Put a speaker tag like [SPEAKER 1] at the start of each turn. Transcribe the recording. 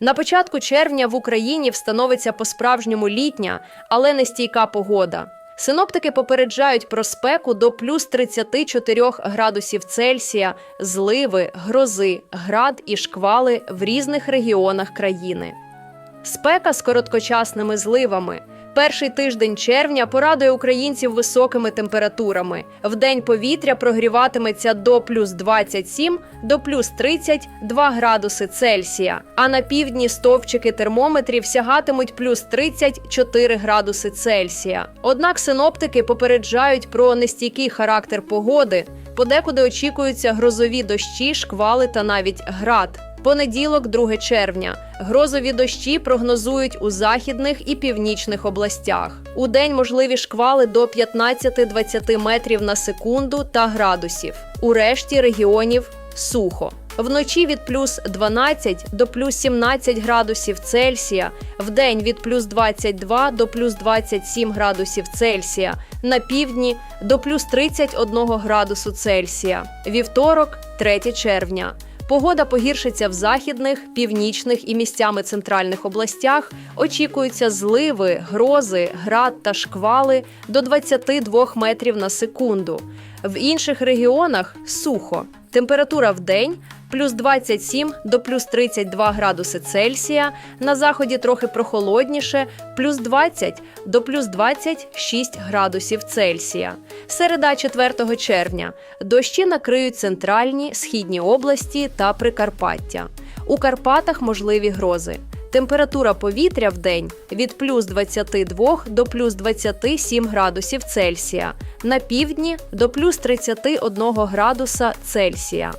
[SPEAKER 1] На початку червня в Україні встановиться по-справжньому літня, але нестійка погода. Синоптики попереджають про спеку до плюс 34 градусів Цельсія, зливи, грози, град і шквали в різних регіонах країни. Спека з короткочасними зливами. Перший тиждень червня порадує українців високими температурами. Вдень повітря прогріватиметься до плюс 27 до плюс 32 градуси Цельсія. А на півдні стовпчики термометрів сягатимуть плюс 34 градуси Цельсія. Однак синоптики попереджають про нестійкий характер погоди. Подекуди очікуються грозові дощі, шквали та навіть град. Понеділок, 2 червня. Грозові дощі прогнозують у західних і північних областях. У день можливі шквали до 15-20 метрів на секунду та градусів. У решті регіонів сухо. Вночі від плюс 12 до плюс 17 градусів Цельсія, вдень від плюс 22 до плюс 27 градусів Цельсія, на півдні до плюс 31 градусу Цельсія. Вівторок, 3 червня. Погода погіршиться в західних, північних і місцями центральних областях. Очікуються зливи, грози, град та шквали до 22 метрів на секунду. В інших регіонах сухо. Температура в день плюс 27 до плюс 32 градуси Цельсія. На заході трохи прохолодніше, плюс 20 до плюс 26 градусів Цельсія. Середа 4 червня. Дощі накриють центральні, східні області та Прикарпаття. У Карпатах можливі грози. Температура повітря в день від плюс 22 до плюс 27 градусів Цельсія, на півдні до плюс 31 градуса Цельсія.